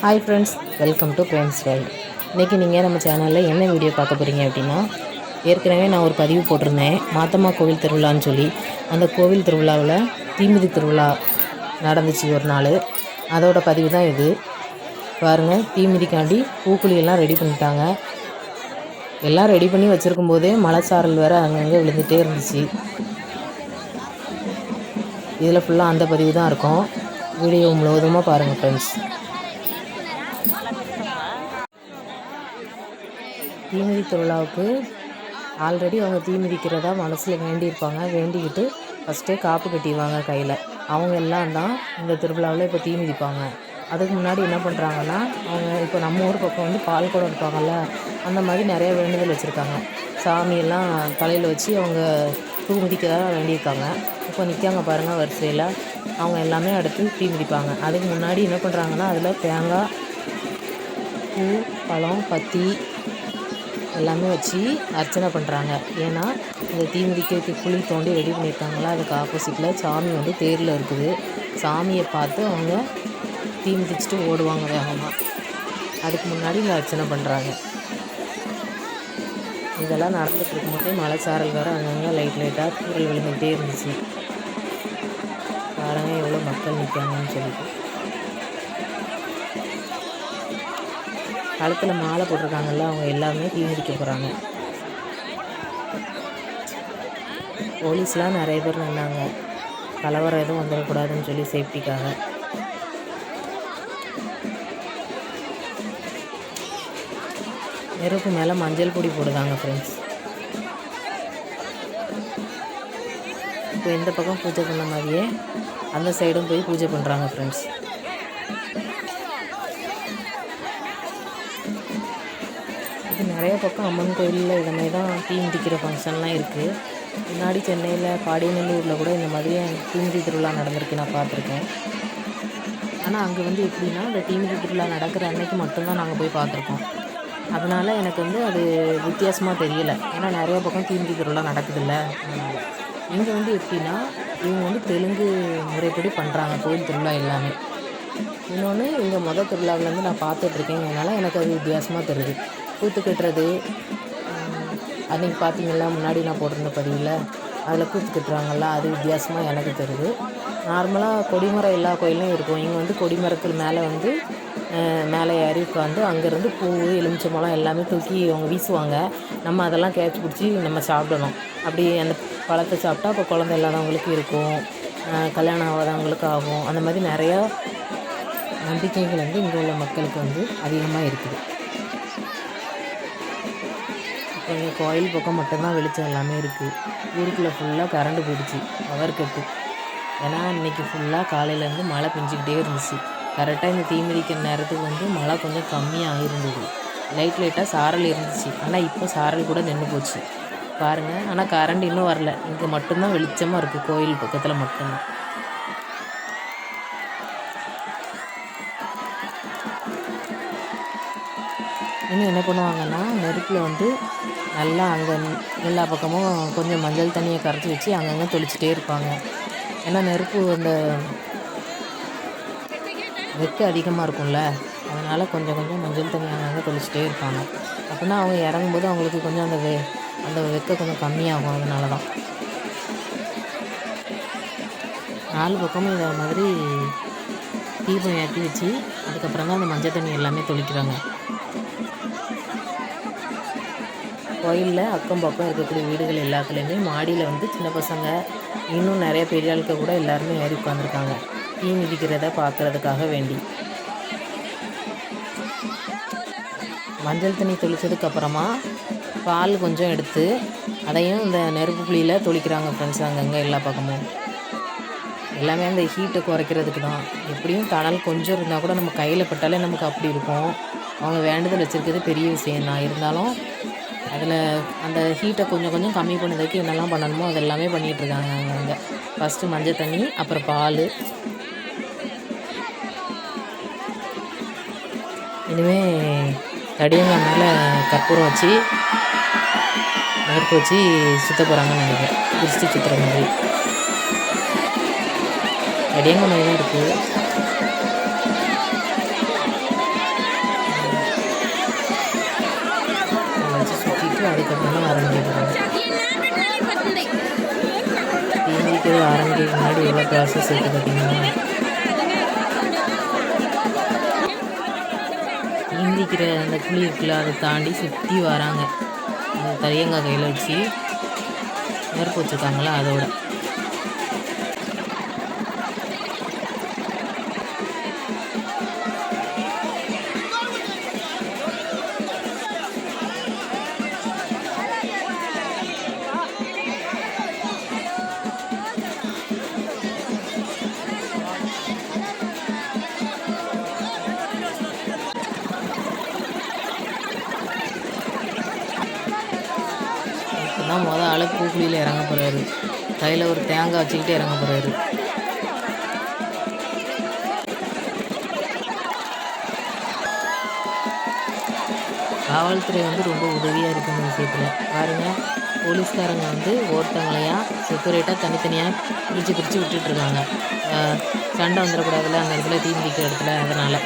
Hi friends welcome to friends world இன்றைக்கி நீங்கள் நம்ம சேனலில் என்ன வீடியோ பார்க்க போகிறீங்க அப்படின்னா ஏற்கனவே நான் ஒரு பதிவு போட்டிருந்தேன். மாத்தம்மா கோவில் திருவிழான்னு சொல்லி. அந்த கோவில் திருவிழாவில் தீமிதி திருவிழா நடந்துச்சு ஒரு நாள். அதோட பதிவு தான் இது. பாருங்கள் தீமிதிக்காண்டி பூக்குழியெல்லாம் ரெடி பண்ணிட்டாங்க. எல்லாம் ரெடி பண்ணி வச்சுருக்கும் போதே மலைச்சாரல் வேறு அங்கங்கே விழுந்துகிட்டே இருந்துச்சு. இதில் ஃபுல்லாக அந்த பதிவு தான் இருக்கும். வீடியோ முழுவதுமாக பாருங்கள் ஃப்ரெண்ட்ஸ் தீமிதி திருவிழாவுக்கு ஆல்ரெடி அவங்க தீ மிதிக்கிறதா மனசில் வேண்டியிருப்பாங்க. வேண்டிக்கிட்டு ஃபஸ்ட்டே காப்பு கட்டிடுவாங்க கையில். அவங்க எல்லாம் தான் இந்த திருவிழாவில் இப்போ தீ மிதிப்பாங்க அதுக்கு முன்னாடி என்ன பண்ணுறாங்கன்னா அவங்க இப்போ நம்ம ஊர் பக்கம் வந்து பால் குடம் இருப்பாங்கல்ல அந்த மாதிரி நிறைய வேண்டுதல் வச்சுருக்காங்க. சாமியெல்லாம் தலையில் வச்சு அவங்க தூமிதிக்கிறதா வேண்டியிருக்காங்க. இப்போ நிற்காங்க பாருங்கள் வரிசையில். அவங்க எல்லாமே அடுத்து தீ மிதிப்பாங்க அதுக்கு முன்னாடி என்ன பண்ணுறாங்கன்னா அதில் தேங்காய் பூ பழம் பத்தி எல்லாமே வச்சு அர்ச்சனை பண்ணுறாங்க ஏன்னா இந்த தீமிதிக்கிறதுக்கு குழி தோண்டி ரெடி பண்ணியிருக்காங்களா? அதுக்கு ஆப்போசிட்டில் சாமி வந்து தேரில் இருக்குது. சாமியை பார்த்து அவங்க தீ மிதிச்சுட்டு ஓடுவாங்க வேகமாக அதுக்கு முன்னாடி இங்கே அர்ச்சனை பண்ணுறாங்க இதெல்லாம் நடந்துட்டு இருக்கும்போதே மலை சாரல் வேறு அங்கங்கே லைட் லைட்டாக தூரல் விழுந்துகிட்டே இருந்துச்சு. பாருங்கள் எவ்வளோ மக்கள் நிற்காங்கன்னு சொல்லிட்டு. கழுத்தில் மாலை போட்டிருக்காங்கல்ல அவங்க எல்லாமே தீ மிதிக்க போகிறாங்க போலீஸ்லாம் நிறைய பேர் நின்னாங்க. கலவரம் எதுவும் வந்துடக்கூடாதுன்னு சொல்லி சேஃப்டிக்காக நெருப்பு மேலே மஞ்சள் பொடி போடுதாங்க ஃப்ரெண்ட்ஸ் இப்போ இந்த பக்கம் பூஜை பண்ண மாதிரியே அந்த சைடும் போய் பூஜை பண்ணுறாங்க ஃப்ரெண்ட்ஸ் நிறைய பக்கம் அம்மன் கோயிலில் இது மாதிரி தான் தீ மிதிக்கிற ஃபங்க்ஷன்லாம் இருக்குது முன்னாடி சென்னையில் பாடியநல்லூரில் கூட இந்த மாதிரி தீமிதி திருவிழா நடந்திருக்கு நான் பார்த்துருக்கேன். ஆனால் அங்கே வந்து எப்படின்னா அந்த தீமிதி திருவிழா நடக்கிற அன்னைக்கு மட்டும்தான் நாங்கள் போய் பார்த்துருக்கோம். அதனால் எனக்கு வந்து அது வித்தியாசமாக தெரியலை. ஏன்னா நிறைய பக்கம் தீமிதி திருவிழா நடக்குதுல்ல. அதனால் இங்கே வந்து எப்படின்னா இவங்க வந்து தெலுங்கு முறைப்படி பண்ணுறாங்க கோயில் திருவிழா எல்லாமே. இன்னொன்று இங்கே மொதல் திருவிழாவிலேருந்து நான் பார்த்துட்ருக்கேங்கிறனால எனக்கு அது வித்தியாசமாக தெரியுது. கூத்து கட்டுறது அன்றைக்கி பார்த்தீங்களா முன்னாடி நான் போட்டிருந்த பதிவில் அதில் கூத்து கட்டுறாங்கல்ல அது வித்தியாசமாக எனக்கு தெரியுது. நார்மலாக கொடிமரம் எல்லா கோயிலும் இருக்கும். இங்கே வந்து கொடிமரத்தில் மேலே வந்து மேலே ஏறி உட்காந்து அங்கேருந்து பூ எலுமிச்சம்பழம் எல்லாமே தூக்கி அவங்க வீசுவாங்க. நம்ம அதெல்லாம் கேட்ச் பிடிச்சி நம்ம சாப்பிடணும். அப்படி அந்த பழத்தை சாப்பிட்டா இப்போ குழந்தை இல்லாதவங்களுக்கு இருக்கும். கல்யாணம் ஆகாதவங்களுக்கு ஆகும். அந்த மாதிரி நிறையா நம்பிக்கைகள் வந்து இங்கே உள்ள மக்களுக்கு வந்து அதிகமாக இருக்குது. எங்கள் கோயில் பக்கம் மட்டும்தான் வெளிச்சம் எல்லாமே இருக்குது ஊருக்குள்ளே ஃபுல்லாக கரண்டு போயிடுச்சு. பவர் கட்டு ஏன்னா இன்றைக்கி ஃபுல்லாக காலையிலேருந்து மழை பெஞ்சிக்கிட்டே இருந்துச்சு. கரெக்டாக இந்த தீ மிதிக்கிற நேரத்துக்கு வந்து மழை கொஞ்சம் கம்மியாக இருந்தது. லைட் லைட்டாக சாரல் இருந்துச்சு. ஆனால் இப்போ சாரல் கூட நின்று போச்சு. பாருங்கள் ஆனால் கரண்ட் இன்னும் வரல. இங்கே மட்டும்தான் வெளிச்சமாக இருக்குது கோயில் பக்கத்தில் மட்டும்தான். இன்னும் என்ன பண்ணுவாங்கன்னா நெருப்பில் வந்து நல்லா அங்கே எல்லா பக்கமும் கொஞ்சம் மஞ்சள் தண்ணியை கரைச்சி வச்சு அங்கங்கே தெளிச்சிட்டே இருப்பாங்க. ஏன்னா நெருப்பு அந்த வெக்கு அதிகமாக இருக்கும்ல அதனால் கொஞ்சம் கொஞ்சம் மஞ்சள் தண்ணி அங்கங்கே தெளிச்சிட்டே இருப்பாங்க. அப்படின்னா அவங்க இறங்கும்போது அவங்களுக்கு கொஞ்சம் அந்த வெ அந்த வெக்க கொஞ்சம் கம்மியாகும் அதனால தான் நாலு பக்கமும் இதை மாதிரி தீபம் ஏற்றி வச்சு அதுக்கப்புறம் தான் அந்த மஞ்சள் தண்ணி எல்லாமே தொளிக்கிறாங்க. கோயிலில் அக்கம் பக்கம் இருக்கக்கூடிய வீடுகள் எல்லாத்துலேயுமே மாடியில் வந்து சின்ன பசங்க இன்னும் நிறைய பெரிய ஆளுக்க கூட எல்லாருமே ஏறி உட்காந்துருக்காங்க தீ மிதிக்கிறத பார்க்குறதுக்காக வேண்டி. மஞ்சள் தண்ணி தொளிச்சதுக்கு அப்புறமா பால் கொஞ்சம் எடுத்து அதையும் இந்த நெருப்பு புளியில் தொளிக்கிறாங்க ஃப்ரெண்ட்ஸ் அங்கங்கே எல்லா பக்கமும். எல்லாமே அந்த ஹீட்டை குறைக்கிறதுக்கு தான். எப்படியும் தணல் கொஞ்சம் இருந்தால் கூட நம்ம கையில் பட்டாலே நமக்கு அப்படி இருக்கும். அவங்க வேண்டுதல் வச்சுருக்கிறது பெரிய விஷயம் தான் இருந்தாலும் அதில் அந்த ஹீட்டை கொஞ்சம் கொஞ்சம் கம்மி பண்ணதுக்கு என்னெல்லாம் பண்ணணுமோ அது எல்லாமே பண்ணிகிட்ருக்காங்க அவங்க. ஃபஸ்ட்டு மஞ்சள் தண்ணி அப்புறம் பால். இனிமேல் தடியங்க மேலே கற்பூரம் வச்சு நெருப்பு வச்சு சுத்த போகிறாங்கன்னு நினைக்கிறேன். திருஷ்டி சுற்றுற மாதிரி. தடியங்க மாதிரி தான் இருக்குது ப்ராசஸ் இருக்குது பார்த்தீங்களா இந்திக்கிற அந்த குழி இருக்குல்ல அதை தாண்டி சுற்றி வராங்க. அந்த தரியங்காய் கையில் வச்சு நெருப்பு வச்சுருக்காங்களா அதோட. மொதல் ஆள் பூக்குழியில் இறங்க போகிறாரு கையில் ஒரு தேங்காய் வச்சுக்கிட்டு இறங்க போகிறாரு காவல்துறை வந்து ரொம்ப உதவியாக இருக்குது இந்த விஷயத்தில். பாருங்கள் போலீஸ்காரங்க வந்து ஒருத்தவங்களையா செப்பரேட்டாக தனித்தனியாக பிரித்து பிரித்து விட்டுட்ருக்காங்க சண்டை வந்துடக்கூடாதுல்ல அந்த இடத்துல தீ மிதிக்கிற இடத்துல அதனால்.